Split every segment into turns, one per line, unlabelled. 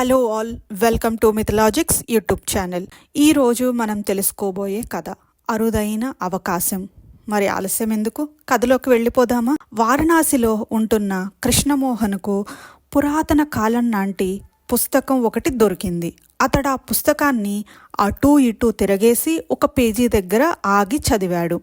Hello all welcome to Mythologics YouTube channel ఈరోజు మనం తెలుసుకోబోయే కథ అరుదైన అవకాశం. మరి ఆలస్యం ఎందుకు? కథలోకి వెళ్ళిపోదామా? వారణాసిలో ఉంటున్న కృష్ణమోహన్కు పురాతన కాలం నాటి పుస్తకం ఒకటి దొరికింది. అతడు ఆ పుస్తకాన్ని అటూ ఇటూ తిరగేసి ఒక పేజీ దగ్గర ఆగి చదివాడు.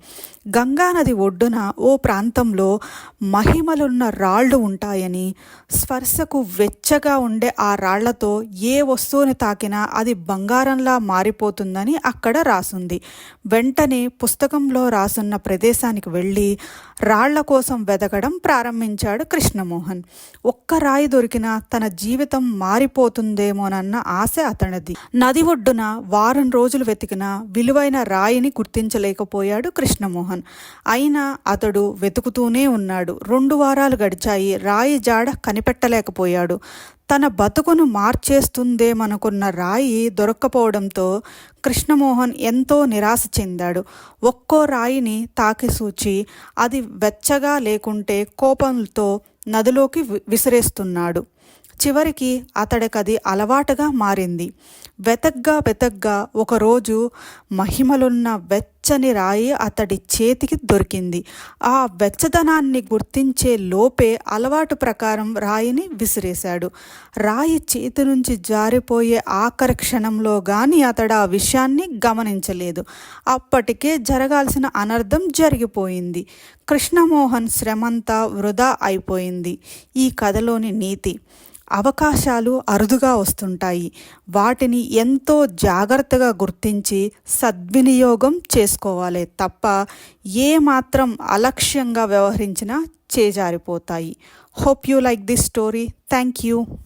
గంగానది ఒడ్డున ఓ ప్రాంతంలో మహిమలున్న రాళ్ళు ఉంటాయని స్పర్శకు వెచ్చగా ఉండే ఆ రాళ్ళతో ఏ వస్తువుని తాకినా అది బంగారంలా మారిపోతుందని అక్కడ రాసుంది. వెంటనే పుస్తకంలో రాసున్న ప్రదేశానికి వెళ్ళి రాళ్ళ కోసం వెతకడం ప్రారంభించాడు కృష్ణమోహన్. ఒక్క రాయి దొరికినా తన జీవితం మారిపోతుందేమోనన్న ఆశ అతనిది నది ఒడ్డున వారం రోజులు వెతికిన విలువైన రాయిని గుర్తించలేకపోయాడు కృష్ణమోహన్. అయినా అతడు వెతుకుతూనే ఉన్నాడు. రెండు వారాలు గడిచాయి. రాయి జాడ కనిపెట్టలేకపోయాడు. తన బతుకును మార్చేస్తుందేమనుకున్న రాయి దొరక్కపోవడంతో కృష్ణమోహన్ ఎంతో నిరాశ చెందాడు. ఒక్కో రాయిని తాకి సూచి అది వెచ్చగా లేకుంటే కోపంతో నదిలోకి వి- విసిరేస్తున్నాడు. చివరికి అతడికది అలవాటుగా మారింది. వెతగ్గా వెతగ్గా ఒకరోజు మహిమలున్న వెచ్చని రాయి అతడి చేతికి దొరికింది. ఆ వెచ్చదనాన్ని గుర్తించే లోపే అలవాటు ప్రకారం రాయిని విసిరేశాడు. రాయి చేతి నుంచి జారిపోయే ఆఖరి క్షణంలో గాని అతడు ఆ విషయాన్ని గమనించలేదు. అప్పటికే జరగాల్సిన అనర్థం జరిగిపోయింది. కృష్ణమోహన్ శ్రమంతా వృధా అయిపోయింది. ఈ కథలోని నీతి. అవకాశాలు అరుదుగా వస్తుంటాయి. వాటిని ఎంతో జాగ్రత్తగా గుర్తించి సద్వినియోగం చేసుకోవాలి తప్ప ఏ మాత్రం అలక్ష్యంగా వ్యవహరించినా చేజారిపోతాయి. Hope you like this story thank you